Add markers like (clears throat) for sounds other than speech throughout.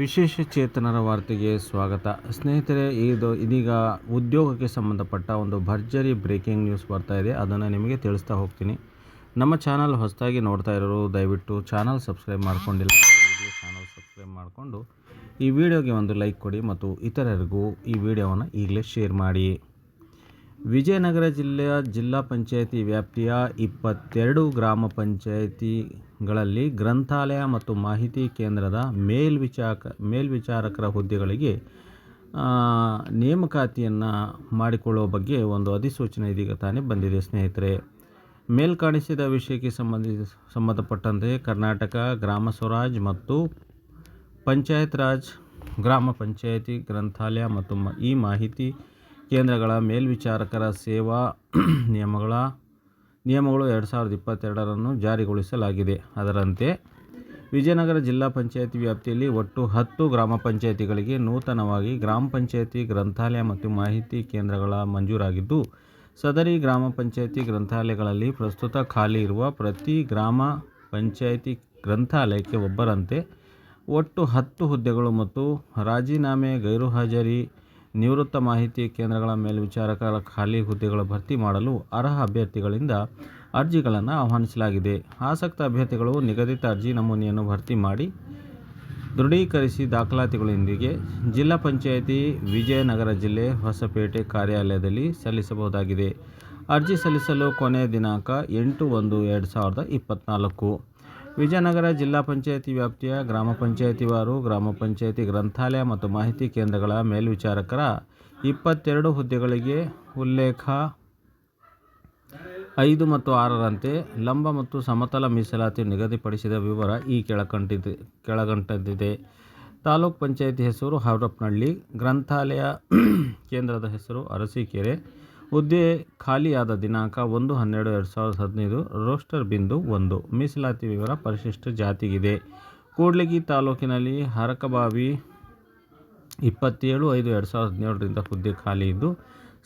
ವಿಶೇಷ ಚೇತನರ ವಾರ್ತೆಗೆ ಸ್ವಾಗತ. ಸ್ನೇಹಿತರೆ, ಇದು ಇದೀಗ ಉದ್ಯೋಗಕ್ಕೆ ಸಂಬಂಧಪಟ್ಟ ಒಂದು ಭರ್ಜರಿ ಬ್ರೇಕಿಂಗ್ ನ್ಯೂಸ್ ಬರ್ತಾ ಇದೆ. ಅದನ್ನು ನಿಮಗೆ ತಿಳಿಸ್ತಾ ಹೋಗ್ತೀನಿ. ನಮ್ಮ ಚಾನಲ್ ಹೊಸದಾಗಿ ನೋಡ್ತಾ ಇರೋರು ದಯವಿಟ್ಟು ಚಾನಲ್ ಸಬ್ಸ್ಕ್ರೈಬ್ ಮಾಡ್ಕೊಂಡಿಲ್ಲ ಚಾನಲ್ ಸಬ್ಸ್ಕ್ರೈಬ್ ಮಾಡಿಕೊಂಡು ಈ ವಿಡಿಯೋಗೆ ಒಂದು ಲೈಕ್ ಕೊಡಿ ಮತ್ತು ಇತರರಿಗೂ ಈ ವಿಡಿಯೋವನ್ನು ಈಗಲೇ ಶೇರ್ ಮಾಡಿ. ವಿಜಯನಗರ ಜಿಲ್ಲೆಯ ಜಿಲ್ಲಾ ಪಂಚಾಯಿತಿ ವ್ಯಾಪ್ತಿಯ ಇಪ್ಪತ್ತೆರಡು ಗ್ರಾಮ ಪಂಚಾಯಿತಿಗಳಲ್ಲಿ ಗ್ರಂಥಾಲಯ ಮತ್ತು ಮಾಹಿತಿ ಕೇಂದ್ರದ ಮೇಲ್ವಿಚಾರಕ, ಮೇಲ್ವಿಚಾರಕರ ಹುದ್ದೆಗಳಿಗೆ ನೇಮಕಾತಿಯನ್ನು ಮಾಡಿಕೊಳ್ಳುವ ಬಗ್ಗೆ ಒಂದು ಅಧಿಸೂಚನೆ ಇದೀಗ ತಾನೇ ಬಂದಿದೆ ಸ್ನೇಹಿತರೆ. ಮೇಲ್ಕಾಣಿಸಿದ ವಿಷಯಕ್ಕೆ ಸಂಬಂಧಿಸಿ ಸಂಬಂಧಪಟ್ಟಂತೆ ಕರ್ನಾಟಕ ಗ್ರಾಮ ಸ್ವರಾಜ್ ಮತ್ತು ಪಂಚಾಯತ್ ರಾಜ್, ಗ್ರಾಮ ಪಂಚಾಯಿತಿ, ಗ್ರಂಥಾಲಯ ಮತ್ತು ಈ ಮಾಹಿತಿ ಕೇಂದ್ರಗಳ ಮೇಲ್ವಿಚಾರಕರ ಸೇವಾ (clears throat) ನಿಯಮಗಳ, ನಿಯಮಗಳು ಎರಡು ಸಾವಿರದ ಇಪ್ಪತ್ತೆರಡರನ್ನು ಜಾರಿಗೊಳಿಸಲಾಗಿದೆ. ಅದರಂತೆ, ವಿಜಯನಗರ ಜಿಲ್ಲಾ ಪಂಚಾಯತಿ ವ್ಯಾಪ್ತಿಯಲ್ಲಿ ಒಟ್ಟು ಹತ್ತು ಗ್ರಾಮ ಪಂಚಾಯತಿಗಳಿಗೆ ನೂತನವಾಗಿ ಗ್ರಾಮ ಪಂಚಾಯತಿ, ಗ್ರಂಥಾಲಯ ಮತ್ತು ಮಾಹಿತಿ ಕೇಂದ್ರಗಳ ಮಂಜೂರಾಗಿದ್ದು, ಸದರಿ ಗ್ರಾಮ ಪಂಚಾಯತಿ ಗ್ರಂಥಾಲಯಗಳಲ್ಲಿ ಪ್ರಸ್ತುತ ಖಾಲಿ ಇರುವ ಪ್ರತಿ ಗ್ರಾಮ ಪಂಚಾಯತಿ ಗ್ರಂಥಾಲಯಕ್ಕೆ ಒಬ್ಬರಂತೆ, ಒಟ್ಟು ಹತ್ತು ಹುದ್ದೆಗಳು ಮತ್ತು ರಾಜೀನಾಮೆ, ಗೈರುಹಾಜರಿ ನಿವೃತ್ತ ಮಾಹಿತಿ ಕೇಂದ್ರಗಳ ಮೇಲ್ವಿಚಾರಕರ ಖಾಲಿ ಹುದ್ದೆಗಳ ಭರ್ತಿ ಮಾಡಲು ಅರ್ಹ ಅಭ್ಯರ್ಥಿಗಳಿಂದ ಅರ್ಜಿಗಳನ್ನು ಆಹ್ವಾನಿಸಲಾಗಿದೆ. ಆಸಕ್ತ ಅಭ್ಯರ್ಥಿಗಳು ನಿಗದಿತ ಅರ್ಜಿ ನಮೂನೆಯನ್ನು ಭರ್ತಿ ಮಾಡಿ ದೃಢೀಕರಿಸಿ ದಾಖಲಾತಿಗಳೊಂದಿಗೆ ಜಿಲ್ಲಾ ಪಂಚಾಯಿತಿ ವಿಜಯನಗರ ಜಿಲ್ಲೆ ಹೊಸಪೇಟೆ ಕಾರ್ಯಾಲಯದಲ್ಲಿ ಸಲ್ಲಿಸಬಹುದಾಗಿದೆ. ಅರ್ಜಿ ಸಲ್ಲಿಸಲು ಕೊನೆಯ ದಿನಾಂಕ ಎಂಟು ಒಂದು ಎರಡು ಸಾವಿರದ ಇಪ್ಪತ್ತ್ನಾಲ್ಕು ವಿಜಯನಗರ ಜಿಲ್ಲಾ ಪಂಚಾಯಿತಿ ವ್ಯಾಪ್ತಿಯ ಗ್ರಾಮ ಪಂಚಾಯಿತಿವಾರು ಗ್ರಾಮ ಪಂಚಾಯಿತಿ ಗ್ರಂಥಾಲಯ ಮತ್ತು ಮಾಹಿತಿ ಕೇಂದ್ರಗಳ ಮೇಲ್ವಿಚಾರಕರ ಇಪ್ಪತ್ತೆರಡು ಹುದ್ದೆಗಳಿಗೆ ಉಲ್ಲೇಖ ಐದು ಮತ್ತು ಆರರಂತೆ ಲಂಬ ಮತ್ತು ಸಮತಲ ಮೀಸಲಾತಿ ನಿಗದಿಪಡಿಸಿದ ವಿವರ ಈ ಕೆಳಕಂಡಿದೆ ಕೆಳಗಂಟದಿದೆ ತಾಲೂಕ್ ಪಂಚಾಯಿತಿ ಹೆಸರು ಹರಪನಹಳ್ಳಿ ಗ್ರಂಥಾಲಯ (clears throat) ಕೇಂದ್ರದ ಹೆಸರು ಅರಸೀಕೆರೆ. ಹುದ್ದೆ ಖಾಲಿಯಾದ ದಿನಾಂಕ ಒಂದು ಹನ್ನೆರಡು ಎರಡು ಸಾವಿರದ ಹದಿನೈದು, ರೋಸ್ಟರ್ ಬಿಂದು ಒಂದು. ಮೀಸಲಾತಿ ವಿವರ ಪರಿಶಿಷ್ಟ ಜಾತಿಗಿದೆ. ಕೂಡ್ಲಿಗಿ ತಾಲೂಕಿನಲ್ಲಿ ಹರಕಬಾವಿ ಇಪ್ಪತ್ತೇಳು ಐದು ಎರಡು ಸಾವಿರದ ಹದಿನೇಳರಿಂದ ಹುದ್ದೆ ಖಾಲಿ ಇದ್ದು,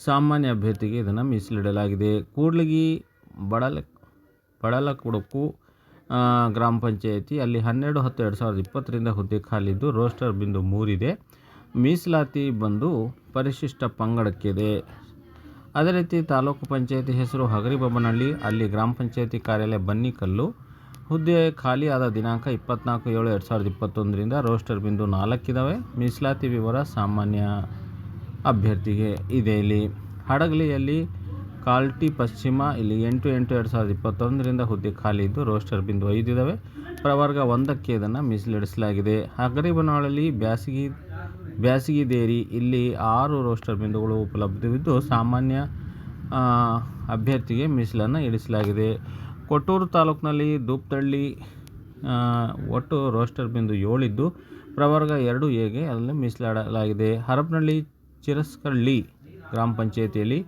ಸಾಮಾನ್ಯ ಅಭ್ಯರ್ಥಿಗೆ ಇದನ್ನು ಮೀಸಲಿಡಲಾಗಿದೆ. ಕೂಡ್ಲಿಗಿ ಬಡಲ, ಬಡಲಕುಡುಕು ಗ್ರಾಮ ಪಂಚಾಯತಿ ಅಲ್ಲಿ ಹನ್ನೆರಡು ಹತ್ತು ಎರಡು ಸಾವಿರದ ಇಪ್ಪತ್ತರಿಂದ ಹುದ್ದೆ ಖಾಲಿ ಇದ್ದು, ರೋಸ್ಟರ್ ಬಿಂದು ಮೂರಿದೆ. ಮೀಸಲಾತಿ ಬಂದು ಪರಿಶಿಷ್ಟ ಪಂಗಡಕ್ಕಿದೆ. ಅದೇ ರೀತಿ ತಾಲೂಕು ಪಂಚಾಯತಿ ಹೆಸರು ಹಗರಿಬೊಮ್ಮನಹಳ್ಳಿ, ಅಲ್ಲಿ ಗ್ರಾಮ ಪಂಚಾಯತಿ ಕಾರ್ಯಾಲಯ ಬನ್ನಿಕಲ್ಲು, ಹುದ್ದೆ ಖಾಲಿ ಆದ ದಿನಾಂಕ ಇಪ್ಪತ್ನಾಲ್ಕು ಏಳು ಎರಡು ಸಾವಿರದ ಇಪ್ಪತ್ತೊಂದರಿಂದ ರೋಸ್ಟರ್ ಬಿಂದು ನಾಲ್ಕಿದ್ದಾವೆ ಮೀಸಲಾತಿ ವಿವರ ಸಾಮಾನ್ಯ ಅಭ್ಯರ್ಥಿಗೆ ಇದೆ ಇಲ್ಲಿ. ಹಡಗಲಿಯಲ್ಲಿ ಕಾಲ್ಟಿ ಪಶ್ಚಿಮ, ಇಲ್ಲಿ ಎಂಟು ಎಂಟು ಎರಡು ಸಾವಿರದ ಇಪ್ಪತ್ತೊಂದರಿಂದ ಹುದ್ದೆ ಖಾಲಿ ಇದ್ದು ರೋಸ್ಟರ್ ಬಿಂದು ಐದಿದ್ದಾವೆ ಪ್ರವರ್ಗ ಒಂದಕ್ಕೆ ಇದನ್ನು ಮೀಸಲಿಡಿಸಲಾಗಿದೆ. ಹಗರಿಬನಹಳ್ಳಿ ಬ್ಯಾಸಗಿ ಬ್ಯಾಸಗಿದೇರಿ ಇಲ್ಲಿ ಆರು ರೋಸ್ಟರ್ ಬಿಂದುಗಳು ಉಪಲಬ್ಧವಿದ್ದು ಸಾಮಾನ್ಯ ಅಭ್ಯರ್ಥಿಗೆ ಮೀಸಲನ್ನು ಇಡಿಸಲಾಗಿದೆ ಕೊಟ್ಟೂರು ತಾಲೂಕಿನಲ್ಲಿ ದೂಪ್ತಳ್ಳಿ ಒಟ್ಟು ರೋಸ್ಟರ್ ಬಿಂದು ಏಳಿದ್ದು, ಪ್ರವರ್ಗ ಎರಡು ಎಗೆ ಅಲ್ಲಿ ಮೀಸಲಾಡಲಾಗಿದೆ. ಹರಪನಹಳ್ಳಿ, ಚಿರಸ್ಕಳ್ಳಿ ಗ್ರಾಮ ಪಂಚಾಯಿತಿಯಲ್ಲಿ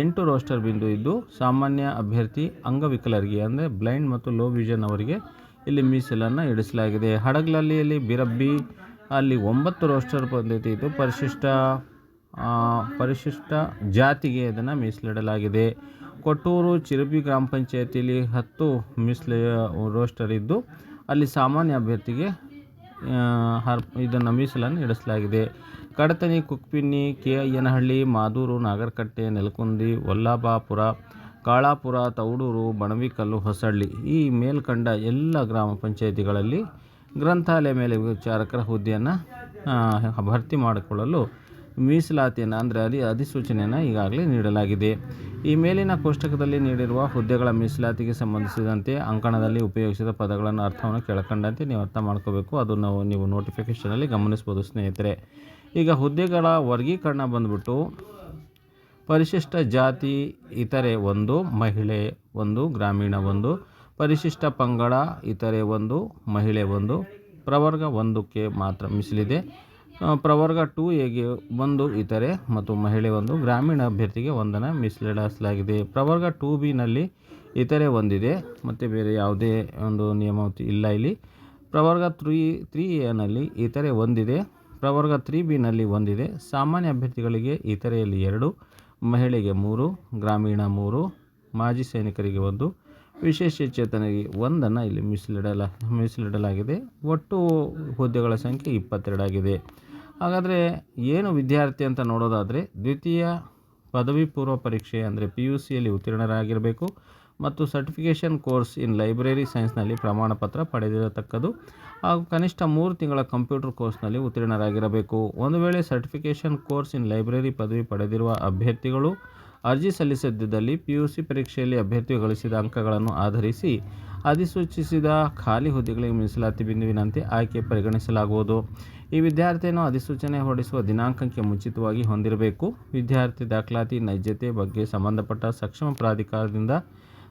ಎಂಟು ರೋಸ್ಟರ್ ಬಿಂದು ಇದ್ದು, ಸಾಮಾನ್ಯ ಅಭ್ಯರ್ಥಿ ಅಂಗವಿಕಲರಿಗೆ ಅಂದರೆ ಬ್ಲೈಂಡ್ ಮತ್ತು ಲೋ ವಿಷನ್ ಅವರಿಗೆ ಇಲ್ಲಿ ಮೀಸಲನ್ನು ಇಡಿಸಲಾಗಿದೆ ಹಡಗಲಲ್ಲಿಯಲ್ಲಿ ಬಿರಬ್ಬಿ ಅಲ್ಲಿ ಒಂಬತ್ತು ರೋಸ್ಟರ್ ಪದ್ಧತಿ ಇದ್ದು ಪರಿಶಿಷ್ಟ ಪರಿಶಿಷ್ಟ ಜಾತಿಗೆ ಇದನ್ನು ಮೀಸಲಿಡಲಾಗಿದೆ. ಕೊಟ್ಟೂರು, ಚಿರುಬಿ ಗ್ರಾಮ ಪಂಚಾಯತಿಯಲ್ಲಿ ಹತ್ತು ಮೀಸಲು ರೋಸ್ಟರ್ ಇದ್ದು, ಅಲ್ಲಿ ಸಾಮಾನ್ಯ ಅಭ್ಯರ್ಥಿಗೆ ಹರ್, ಇದನ್ನು ಮೀಸಲನ್ನು ಇಡಿಸಲಾಗಿದೆ ಕಡತನಿ ಕುಕ್ಪಿನ್ನಿ ಕೆ ಅಯ್ಯನಹಳ್ಳಿ ಮಾದೂರು, ನಾಗರಕಟ್ಟೆ, ನೆಲಕುಂದಿ ವಲ್ಲಭಾಪುರ ಕಾಳಾಪುರ, ತೌಡೂರು ಬಣವಿಕಲ್ಲು ಹೊಸಳ್ಳಿ ಈ ಮೇಲ್ಕಂಡ ಎಲ್ಲ ಗ್ರಾಮ ಪಂಚಾಯಿತಿಗಳಲ್ಲಿ ಗ್ರಂಥಾಲಯ ಮೇಲೆ ವಿಚಾರಕರ ಹುದ್ದೆಯನ್ನು ಭರ್ತಿ ಮಾಡಿಕೊಳ್ಳಲು ಮೀಸಲಾತಿಯನ್ನು, ಅಂದರೆ ಅಲ್ಲಿ ಅಧಿಸೂಚನೆಯನ್ನು ಈಗಾಗಲೇ ನೀಡಲಾಗಿದೆ. ಈ ಮೇಲಿನ ಕೋಷ್ಟಕದಲ್ಲಿ ನೀಡಿರುವ ಹುದ್ದೆಗಳ ಮೀಸಲಾತಿಗೆ ಸಂಬಂಧಿಸಿದಂತೆ ಅಂಕಣದಲ್ಲಿ ಉಪಯೋಗಿಸಿದ ಪದಗಳನ್ನು ಅರ್ಥವನ್ನು ಕೆಳಕಂಡಂತೆ ನೀವು ಅರ್ಥ ಮಾಡ್ಕೋಬೇಕು. ಅದು ನಾವು, ನೀವು ನೋಟಿಫಿಕೇಷನಲ್ಲಿ ಗಮನಿಸ್ಬೋದು, ಸ್ನೇಹಿತರೆ. ಈಗ ಹುದ್ದೆಗಳ ವರ್ಗೀಕರಣ ಬಂದ್ಬಿಟ್ಟು, ಪರಿಶಿಷ್ಟ ಜಾತಿ, ಇತರೆ ಒಂದು, ಮಹಿಳೆ ಒಂದು, ಗ್ರಾಮೀಣ ಒಂದು ಪರಿಶಿಷ್ಟ ಪಂಗಡ, ಇತರೆ ಒಂದು, ಮಹಿಳೆ ಒಂದು, ಪ್ರವರ್ಗ ಒಂದಕ್ಕೆ ಮಾತ್ರ ಮೀಸಲಿದೆ. ಪ್ರವರ್ಗ ಟೂ ಎಗೆ ಒಂದು, ಇತರೆ ಮತ್ತು ಮಹಿಳೆ ಒಂದು, ಗ್ರಾಮೀಣ ಅಭ್ಯರ್ಥಿಗೆ ಒಂದನ್ನು ಮೀಸಲಿಡಿಸಲಾಗಿದೆ ಪ್ರವರ್ಗ ಟೂ ಬಿನಲ್ಲಿ ಇತರೆ ಒಂದಿದೆ, ಮತ್ತು ಬೇರೆ ಯಾವುದೇ ಒಂದು ನಿಯಮ ಇಲ್ಲ ಇಲ್ಲಿ. ಪ್ರವರ್ಗ ತ್ರೀ ತ್ರೀ ಎನಲ್ಲಿ ಇತರೆ ಒಂದಿದೆ, ಪ್ರವರ್ಗ ತ್ರೀ ಬಿನಲ್ಲಿ ಒಂದಿದೆ. ಸಾಮಾನ್ಯ ಅಭ್ಯರ್ಥಿಗಳಿಗೆ ಇತರೆಯಲ್ಲಿ ಎರಡು, ಮಹಿಳೆಗೆ ಮೂರು, ಗ್ರಾಮೀಣ ಮೂರು, ಮಾಜಿ ಸೈನಿಕರಿಗೆ ಒಂದು ವಿಶೇಷಚೇತನರಿಗೆ ಒಂದನ್ನು ಇಲ್ಲಿ ಮೀಸಲಿಡಲ, ಮೀಸಲಿಡಲಾಗಿದೆ. ಒಟ್ಟು ಹುದ್ದೆಗಳ ಸಂಖ್ಯೆ ಇಪ್ಪತ್ತೆರಡಾಗಿದೆ. ಹಾಗಾದರೆ ಏನು ವಿದ್ಯಾರ್ಥಿ ಅಂತ ನೋಡೋದಾದರೆ ದ್ವಿತೀಯ ಪದವಿ ಪೂರ್ವ ಪರೀಕ್ಷೆ ಅಂದರೆ ಪಿ ಯು ಸಿಯಲ್ಲಿ ಉತ್ತೀರ್ಣರಾಗಿರಬೇಕು ಮತ್ತು ಸರ್ಟಿಫಿಕೇಷನ್ ಕೋರ್ಸ್ ಇನ್ ಲೈಬ್ರರಿ ಸೈನ್ಸ್ನಲ್ಲಿ ಪ್ರಮಾಣ ಪತ್ರ ಪಡೆದಿರತಕ್ಕದ್ದು ಹಾಗೂ ಕನಿಷ್ಠ ಮೂರು ತಿಂಗಳ ಕಂಪ್ಯೂಟರ್ ಕೋರ್ಸ್ನಲ್ಲಿ ಉತ್ತೀರ್ಣರಾಗಿರಬೇಕು. ಒಂದು ವೇಳೆ ಸರ್ಟಿಫಿಕೇಷನ್ ಕೋರ್ಸ್ ಇನ್ ಲೈಬ್ರರಿ ಪದವಿ ಪಡೆದಿರುವ ಅಭ್ಯರ್ಥಿಗಳು ಅರ್ಜಿ ಸಲ್ಲಿಸದಿದ್ದಲ್ಲಿ ಪಿ ಯು ಸಿ ಪರೀಕ್ಷೆಯಲ್ಲಿ ಅಭ್ಯರ್ಥಿ ಗಳಿಸಿದ ಅಂಕಗಳನ್ನು ಆಧರಿಸಿ ಅಧಿಸೂಚಿಸಿದ ಖಾಲಿ ಹುದ್ದೆಗಳಿಗೆ ಮೀಸಲಾತಿ ಬಿಂದುವಿನಂತೆ ಆಯ್ಕೆ ಪರಿಗಣಿಸಲಾಗುವುದು. ಈ ವಿದ್ಯಾರ್ಥಿಯನ್ನು ಅಧಿಸೂಚನೆ ಹೊರಡಿಸುವ ದಿನಾಂಕಕ್ಕೆ ಮುಂಚಿತವಾಗಿ ಹೊಂದಿರಬೇಕು. ವಿದ್ಯಾರ್ಥಿ ದಾಖಲಾತಿ ನೈಜತೆ ಬಗ್ಗೆ ಸಂಬಂಧಪಟ್ಟ ಸಕ್ಷಮ ಪ್ರಾಧಿಕಾರದಿಂದ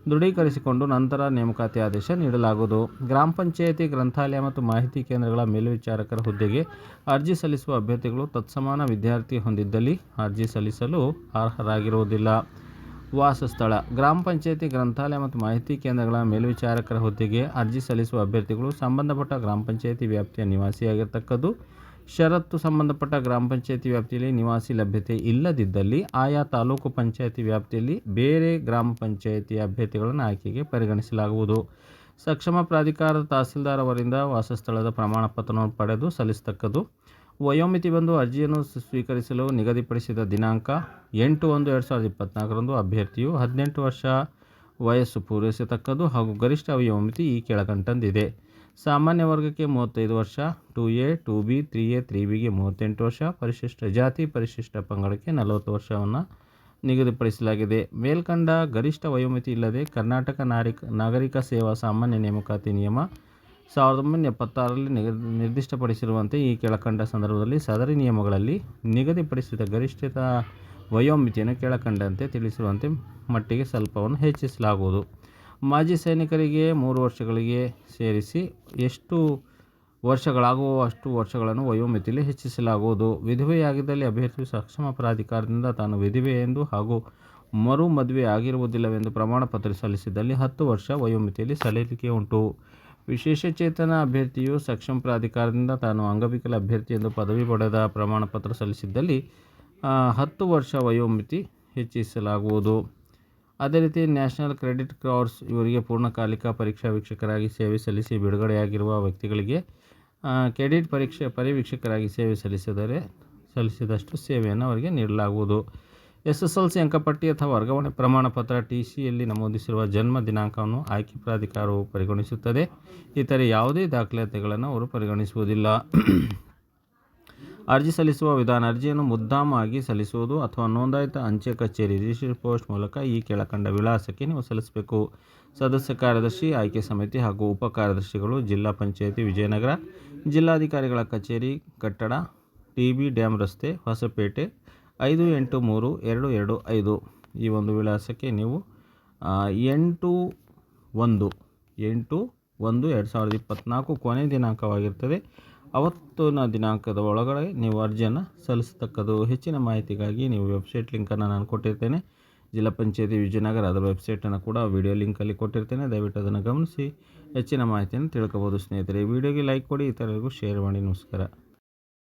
ದೃಢೀಕರಿಸಿಕೊಂಡು ನಂತರ ನೇಮಕಾತಿ ಆದೇಶ ನೀಡಲಾಗುವುದು. ಗ್ರಾಮ ಪಂಚಾಯಿತಿ, ಗ್ರಂಥಾಲಯ ಮತ್ತು ಮಾಹಿತಿ ಕೇಂದ್ರಗಳ ಮೇಲ್ವಿಚಾರಕರ ಹುದ್ದೆಗೆ ಅರ್ಜಿ ಸಲ್ಲಿಸುವ ಅಭ್ಯರ್ಥಿಗಳು ತತ್ಸಮಾನ ವಿದ್ಯಾರ್ಥಿ ಹೊಂದಿದ್ದಲ್ಲಿ ಅರ್ಜಿ ಸಲ್ಲಿಸಲು ಅರ್ಹರಾಗಿರುವುದಿಲ್ಲ. ವಾಸಸ್ಥಳ, ಗ್ರಾಮ ಪಂಚಾಯಿತಿ, ಗ್ರಂಥಾಲಯ ಮತ್ತು ಮಾಹಿತಿ ಕೇಂದ್ರಗಳ ಮೇಲ್ವಿಚಾರಕರ ಹುದ್ದೆಗೆ ಅರ್ಜಿ ಸಲ್ಲಿಸುವ ಅಭ್ಯರ್ಥಿಗಳು ಸಂಬಂಧಪಟ್ಟ ಗ್ರಾಮ ಪಂಚಾಯಿತಿ ವ್ಯಾಪ್ತಿಯ ನಿವಾಸಿಯಾಗಿರ್ತಕ್ಕದ್ದು ಷರತ್ತು ಸಂಬಂಧಪಟ್ಟ ಗ್ರಾಮ ಪಂಚಾಯಿತಿ ವ್ಯಾಪ್ತಿಯಲ್ಲಿ ನಿವಾಸಿ ಲಭ್ಯತೆ ಇಲ್ಲದಿದ್ದಲ್ಲಿ ಆಯಾ ತಾಲೂಕು ಪಂಚಾಯಿತಿ ವ್ಯಾಪ್ತಿಯಲ್ಲಿ ಬೇರೆ ಗ್ರಾಮ ಪಂಚಾಯಿತಿ ಅಭ್ಯರ್ಥಿಗಳನ್ನು ಆಯ್ಕೆಗೆ ಪರಿಗಣಿಸಲಾಗುವುದು. ಸಕ್ಷಮ ಪ್ರಾಧಿಕಾರದ ತಹಸೀಲ್ದಾರ್ ಅವರಿಂದ ವಾಸಸ್ಥಳದ ಪ್ರಮಾಣ ಪತ್ರವನ್ನು ಪಡೆದು ಸಲ್ಲಿಸತಕ್ಕದ್ದು, ವಯೋಮಿತಿ ಬಂದು ಅರ್ಜಿಯನ್ನು ಸ್ವೀಕರಿಸಲು ನಿಗದಿಪಡಿಸಿದ ದಿನಾಂಕ ಎಂಟು ಒಂದು ಎರಡು ಸಾವಿರದ ಇಪ್ಪತ್ತ್ನಾಲ್ಕರಂದು ಅಭ್ಯರ್ಥಿಯು ಹದಿನೆಂಟು ವರ್ಷ ವಯಸ್ಸು ಪೂರೈಸತಕ್ಕದ್ದು ಹಾಗೂ ಗರಿಷ್ಠ ವಯೋಮಿತಿ ಈ ಕೆಳಕಂಟಂದಿದೆ ಸಾಮಾನ್ಯ ವರ್ಗಕ್ಕೆ ಮೂವತ್ತೈದು ವರ್ಷ, two A, two B, three A, three ಬಿಗೆ ಮೂವತ್ತೆಂಟು ವರ್ಷ, ಪರಿಶಿಷ್ಟ ಜಾತಿ, ಪರಿಶಿಷ್ಟ ಪಂಗಡಕ್ಕೆ ನಲವತ್ತು ವರ್ಷವನ್ನು ನಿಗದಿಪಡಿಸಲಾಗಿದೆ. ಮೇಲ್ಕಂಡ ಗರಿಷ್ಠ ವಯೋಮಿತಿ ಇಲ್ಲದೆ ಕರ್ನಾಟಕ ನಾರಿಕ, ನಾಗರಿಕ ಸೇವಾ ಸಾಮಾನ್ಯ ನೇಮಕಾತಿ ನಿಯಮ ಸಾವಿರದ ಒಂಬೈನೂರ ಎಪ್ಪತ್ತಾರರಲ್ಲಿ ನಿಗ, ನಿರ್ದಿಷ್ಟಪಡಿಸಿರುವಂತೆ ಈ ಕೆಳಕಂಡ ಸಂದರ್ಭದಲ್ಲಿ ಸದರಿ ನಿಯಮಗಳಲ್ಲಿ ನಿಗದಿಪಡಿಸಿದ ಗರಿಷ್ಠತ ವಯೋಮಿತಿಯನ್ನು ಕೆಳಕಂಡಂತೆ ತಿಳಿಸಿರುವಂತೆ ಮಟ್ಟಿಗೆ ಸ್ವಲ್ಪವನ್ನು ಹೆಚ್ಚಿಸಲಾಗುವುದು. ಮಾಜಿ ಸೈನಿಕರಿಗೆ ಮೂರು ವರ್ಷಗಳಿಗೆ ಸೇರಿಸಿ ಎಷ್ಟು ವರ್ಷಗಳಾಗುವ ಅಷ್ಟು ವರ್ಷಗಳನ್ನು ವಯೋಮಿತಿಯಲ್ಲಿ ಹೆಚ್ಚಿಸಲಾಗುವುದು. ವಿಧವೆಯಾಗಿದ್ದಲ್ಲಿ ಅಭ್ಯರ್ಥಿಯು ಸಕ್ಷಮ ಪ್ರಾಧಿಕಾರದಿಂದ ತಾನು ವಿಧವೆ ಎಂದು ಹಾಗೂ ಮರು ಮದುವೆ ಆಗಿರುವುದಿಲ್ಲವೆಂದು ಪ್ರಮಾಣ ಪತ್ರ ಸಲ್ಲಿಸಿದ್ದಲ್ಲಿ ಹತ್ತು ವರ್ಷ ವಯೋಮಿತಿಯಲ್ಲಿ ಸಲ್ಲಿಕೆ ಉಂಟು. ವಿಶೇಷಚೇತನ ಅಭ್ಯರ್ಥಿಯು ಸಕ್ಷಮ ಪ್ರಾಧಿಕಾರದಿಂದ ತಾನು ಅಂಗವಿಕಲ ಅಭ್ಯರ್ಥಿ ಎಂದು ಪದವಿ ಪಡೆದ ಪ್ರಮಾಣ ಪತ್ರ ಸಲ್ಲಿಸಿದ್ದಲ್ಲಿ ಹತ್ತು ವರ್ಷ ವಯೋಮಿತಿ ಹೆಚ್ಚಿಸಲಾಗುವುದು. ಅದೇ ರೀತಿ ನ್ಯಾಷನಲ್ ಕ್ರೆಡಿಟ್ ಕಾರ್ಡ್ಸ್ ಇವರಿಗೆ ಪೂರ್ಣಕಾಲಿಕ ಪರೀಕ್ಷಾ ವೀಕ್ಷಕರಾಗಿ ಸೇವೆ ಸಲ್ಲಿಸಿ ಬಿಡುಗಡೆಯಾಗಿರುವ ವ್ಯಕ್ತಿಗಳಿಗೆ ಕ್ರೆಡಿಟ್ ಪರೀಕ್ಷೆ ಪರಿವೀಕ್ಷಕರಾಗಿ ಸೇವೆ ಸಲ್ಲಿಸಿದರೆ ಸಲ್ಲಿಸಿದಷ್ಟು ಸೇವೆಯನ್ನು ಅವರಿಗೆ ನೀಡಲಾಗುವುದು. ಎಸ್ ಎಸ್ ಎಲ್ ಸಿ ಅಂಕಪಟ್ಟಿ ಅಥವಾ ವರ್ಗಾವಣೆ ಪ್ರಮಾಣಪತ್ರ ಟಿ ಸಿಯಲ್ಲಿ ನಮೂದಿಸಿರುವ ಜನ್ಮ ದಿನಾಂಕವನ್ನು ಆಯ್ಕೆ ಪ್ರಾಧಿಕಾರವು ಪರಿಗಣಿಸುತ್ತದೆ. ಇತರೆ ಯಾವುದೇ ದಾಖಲಾತಿಗಳನ್ನು ಅವರು ಪರಿಗಣಿಸುವುದಿಲ್ಲ. ಅರ್ಜಿ ಸಲ್ಲಿಸುವ ವಿಧಾನ, ಅರ್ಜಿಯನ್ನು ಮುದ್ದಾಮಾಗಿ ಸಲ್ಲಿಸುವುದು ಅಥವಾ ನೋಂದಾಯಿತ ಅಂಚೆ ಕಚೇರಿ, ರಿಜಿಸ್ಟರ್ ಪೋಸ್ಟ್ ಮೂಲಕ ಈ ಕೆಳಕಂಡ ವಿಳಾಸಕ್ಕೆ ನೀವು ಸಲ್ಲಿಸಬೇಕು. ಸದಸ್ಯ ಕಾರ್ಯದರ್ಶಿ, ಆಯ್ಕೆ ಸಮಿತಿ ಹಾಗೂ ಉಪ ಕಾರ್ಯದರ್ಶಿಗಳು, ಜಿಲ್ಲಾ ಪಂಚಾಯಿತಿ ವಿಜಯನಗರ, ಜಿಲ್ಲಾಧಿಕಾರಿಗಳ ಕಚೇರಿ, ಕಟ್ಟಡ ಟಿ ಬಿ ಡ್ಯಾಮ್ ರಸ್ತೆ, ಹೊಸಪೇಟೆ, ಐದು ಎಂಟು ಮೂರು ಎರಡು ಎರಡು ಐದು. ಈ ಒಂದು ವಿಳಾಸಕ್ಕೆ ನೀವು ಎಂಟು ಒಂದು ಎಂಟು ಒಂದು ಎರಡು ಸಾವಿರದ ಇಪ್ಪತ್ತ್ನಾಲ್ಕು ಕೊನೆ ದಿನಾಂಕವಾಗಿರ್ತದೆ. ಅವತ್ತಿನ ದಿನಾಂಕದ ಒಳಗಡೆ ನೀವು ಅರ್ಜಿಯನ್ನು ಸಲ್ಲಿಸತಕ್ಕದ್ದು ಹೆಚ್ಚಿನ ಮಾಹಿತಿಗಾಗಿ ನೀವು ವೆಬ್ಸೈಟ್ ಲಿಂಕನ್ನು ನಾನು ಕೊಟ್ಟಿರ್ತೇನೆ. ಜಿಲ್ಲಾ ಪಂಚಾಯತಿ ವಿಜಯನಗರ, ಅದರ ವೆಬ್ಸೈಟನ್ನು ಕೂಡ ವಿಡಿಯೋ ಲಿಂಕಲ್ಲಿ ಕೊಟ್ಟಿರ್ತೇನೆ. ದಯವಿಟ್ಟು ಅದನ್ನು ಗಮನಿಸಿ. ಹೆಚ್ಚಿನ ಮಾಹಿತಿಯನ್ನು ತಿಳ್ಕೊಬೋದು ಸ್ನೇಹಿತರೆ. ವಿಡಿಯೋಗೆ ಲೈಕ್ ಕೊಡಿ, ಇತರರಿಗೂ ಶೇರ್ ಮಾಡಿ. ನಮಸ್ಕಾರ.